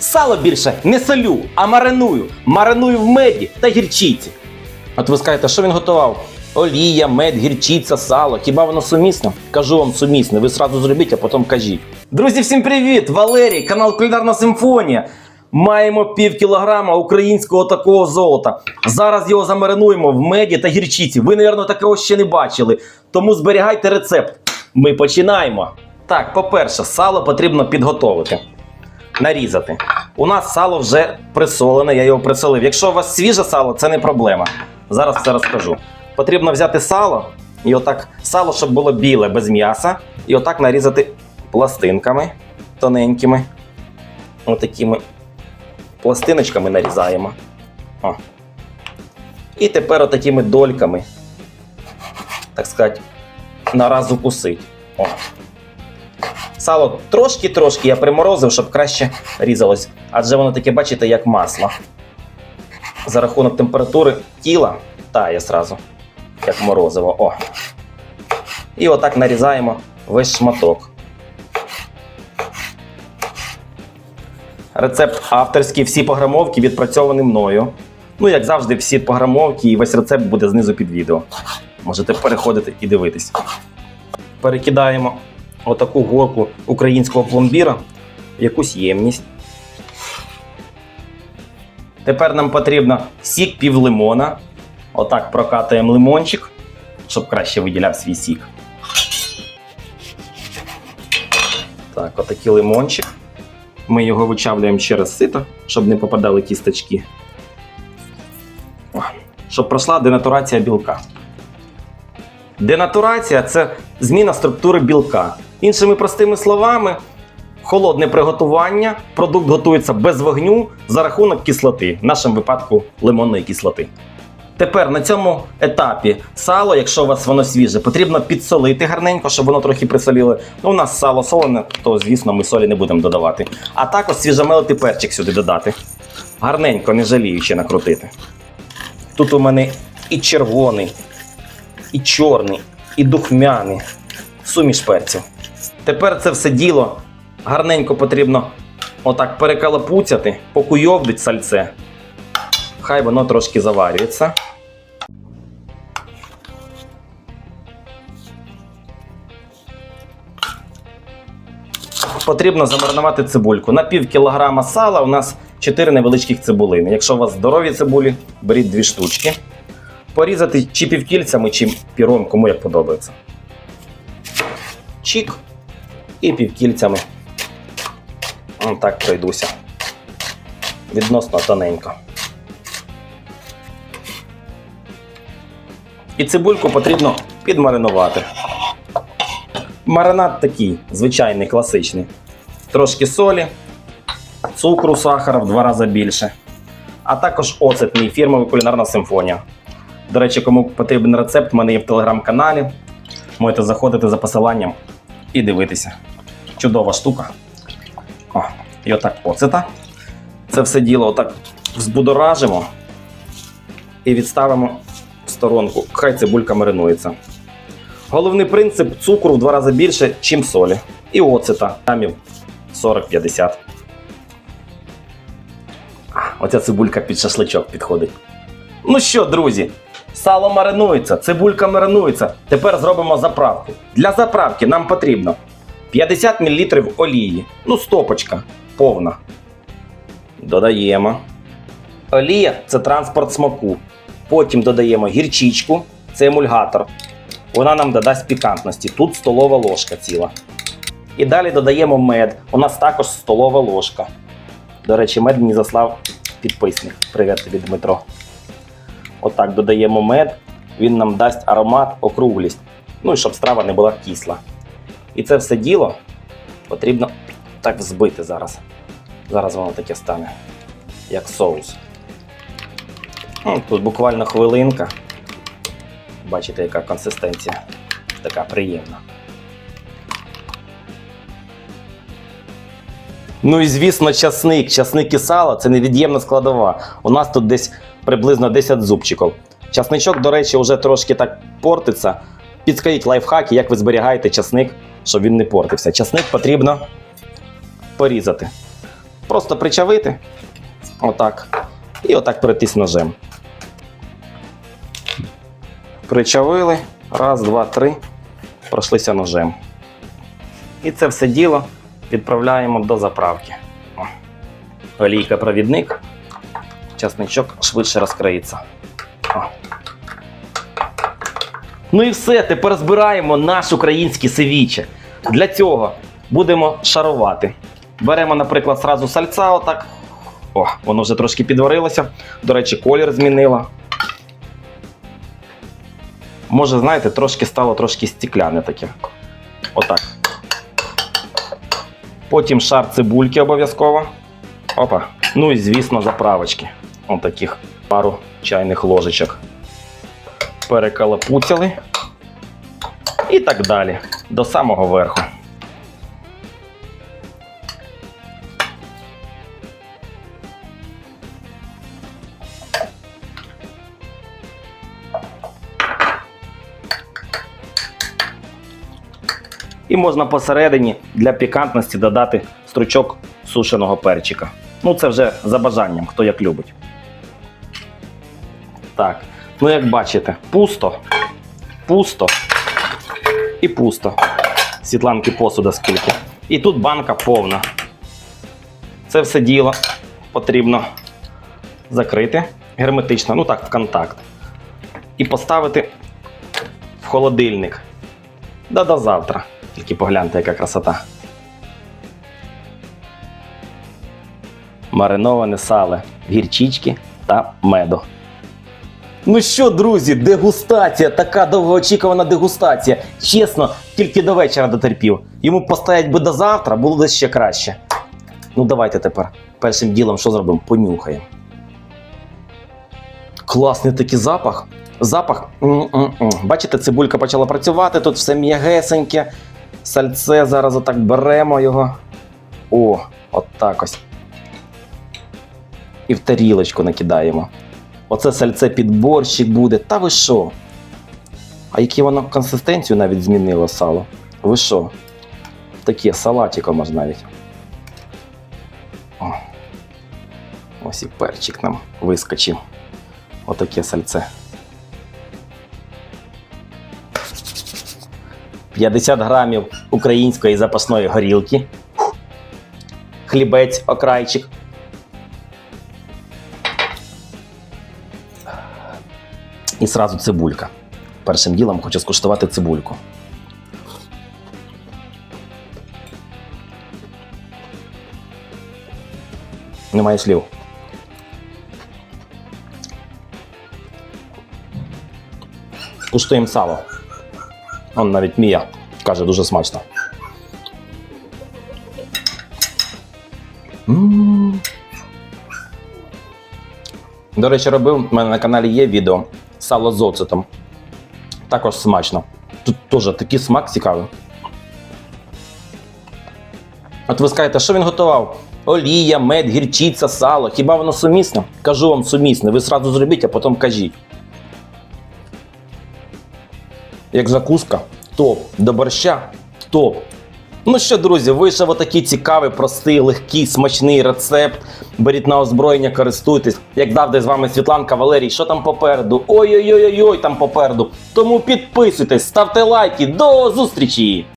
Сало більше не солю, а мариную. Мариную в меді та гірчиці. От ви скажете, що він готував? Олія, мед, гірчиця, сало. Хіба воно сумісно? Кажу вам сумісне. Ви сразу зробіть, а потім кажіть. Друзі, всім привіт! Валерій, канал Кулінарна Симфонія. Маємо пів кілограма українського такого золота. Зараз його замаринуємо в меді та гірчиці. Ви, мабуть, такого ще не бачили. Тому зберігайте рецепт. Ми починаємо. Так, по-перше, сало потрібно підготовити. Нарізати. У нас сало вже присолене, я його присолив. Якщо у вас свіже сало, це не проблема. Зараз все розкажу. Потрібно взяти сало і отак сало, щоб було біле без м'яса, і отак нарізати пластинками тоненькими. Отакими пластиночками нарізаємо. О. І тепер отакими дольками, так сказати, на раз укусить. О. Сало трошки-трошки я приморозив, щоб краще різалось. Адже воно таке, бачите, як масло. За рахунок температури тіла тає зразу, як морозиво. О. І отак нарізаємо весь шматок. Рецепт авторський, всі пограмовки відпрацьовані мною. Ну, як завжди, всі пограмовки і весь рецепт буде знизу під відео. Можете переходити і дивитись. Перекидаємо отаку горку українського пломбіра якусь ємність. Тепер нам потрібно сік пів лимона. Отак прокатуємо лимончик, щоб краще виділяв свій сік. Так, отакий лимончик. Ми його вичавлюємо через сито, щоб не попадали кісточки. О, Щоб пройшла денатурація білка. Денатурація це зміна структури білка. Іншими простими словами, холодне приготування, продукт готується без вогню за рахунок кислоти, в нашому випадку лимонної кислоти. Тепер на цьому етапі сало, якщо у вас воно свіже, потрібно підсолити гарненько, щоб воно трохи присоліло. Ну, у нас сало солене, то звісно ми солі не будемо додавати. А також свіжомелитий перчик сюди додати. Гарненько, не жаліючи накрутити. Тут у мене і червоний, і чорний, і духмяний. Суміш перців. Тепер це все діло гарненько потрібно отак перекалапуцяти, покуйовдить сальце. Хай воно трошки заварюється. Потрібно замаринувати цибульку. На пів кілограма сала у нас 4 невеличких цибулини. Якщо у вас здорові цибулі, беріть 2 штучки. Порізати чи півкільцями, чи піром, кому як подобається. Чік і півкільцями. Так пройдуся. Відносно тоненько. І цибульку потрібно підмаринувати. Маринад такий, звичайний, класичний. Трошки солі, цукру, сахара в два рази більше. А також оцет мій фірмовий кулінарна симфонія. До речі, кому потрібен рецепт, в мене є в телеграм-каналі. Можете заходити за посиланням і дивитися. Чудова штука. О, і отак оцета. Це все діло отак взбудоражимо і відставимо в сторонку. Хай цибулька маринується. Головний принцип цукру в два рази більше, чим солі. І оцета грамів 40-50. Оця цибулька під шашличок підходить. Ну що, друзі, сало маринується, цибулька маринується. Тепер зробимо заправку. Для заправки нам потрібно 50 мл олії. Ну, стопочка повна. Додаємо. Олія це транспорт смаку. Потім додаємо гірчичку, це емульгатор. Вона нам додасть пікантності. Тут столова ложка ціла. І далі додаємо мед. У нас також столова ложка. До речі, мед мені заслав підписник. Привіт тобі, Дмитро. Отак додаємо мед. Він нам дасть аромат, округлість. Ну і щоб страва не була кисла. І це все діло потрібно так взбити зараз. Зараз воно таке стане, як соус. Ну, Тут буквально хвилинка. Бачите, яка консистенція така приємна. Ну і звісно, часник. Часник і сало це невід'ємна складова. У нас тут десь приблизно 10 зубчиків. Часничок, до речі, вже трошки так портиться. Підскажіть лайфхаки, як ви зберігаєте часник, щоб він не портився. Часник потрібно порізати. Просто причавити. Отак. І отак перетись ножем. Причавили. Раз, два, три. Пройшлися ножем. І це все діло відправляємо до заправки. Олійка провідник. Часничок швидше розкриється. О. Ну і все, тепер збираємо наш український севіче. Для цього будемо шарувати. Беремо, наприклад, сразу сальця, отак. О, воно вже трошки підварилося. До речі, колір змінило. Може, знаєте, трошки стало трошки стікляне таке. Отак. Потім шар цибульки обов'язково. Опа. Ну і, звісно, заправочки. Ось таких пару чайних ложечок. Перекалапуцяли. І так далі. До самого верху. І можна посередині для пікантності додати стручок сушеного перчика. Ну, це вже за бажанням, хто як любить. Так, ну як бачите, пусто, пусто і пусто. Світланки посуда скільки. І тут банка повна. Це все діло потрібно закрити герметично, ну так, в контакт. І поставити в холодильник. Да до завтра. Тільки погляньте, яка красота. Мариноване сале, гірчички та меду. Ну що, друзі, дегустація, така довгоочікувана дегустація. Чесно, тільки до вечора дотерпів. Йому постоять би до завтра, було б ще краще. Ну, давайте тепер першим ділом що зробимо? Понюхаємо. Класний такий запах. Запах. м-м-м. Бачите, цибулька почала працювати, тут все м'ягесеньке. Сальце зараз отак беремо його. О, от так ось. І в тарілочку накидаємо. Оце сальце під борщик буде. Та ви що? А яке воно консистенцію навіть змінило сало? Ви що? Таке салатиком аж навіть. О. Ось і перчик нам вискочив. Отаке сальце. 50 грамів української запасної горілки. Хлібець, окрайчик. І сразу цибулька. Першим ділом хочу скуштувати цибульку. Немає слів. Куштуємо сало. Он навіть Мія каже дуже смачно. До речі, робив, у мене на каналі є відео сало з оцетом. Також смачно. Тут теж такий смак цікавий. От ви скажете, що він готував? Олія, мед, гірчиця, сало. Хіба воно сумісне? Кажу вам сумісне. Ви сразу зробіть, а потім кажіть. Як закуска, топ. До борща топ. Ну що, друзі, вийшов отакий цікавий, простий, легкий, смачний рецепт. Беріть на озброєння, користуйтесь. Як завжди з вами Світланка Валерій, що там попереду? Ой-ой-ой, там попереду. Тому підписуйтесь, ставте лайки. До зустрічі!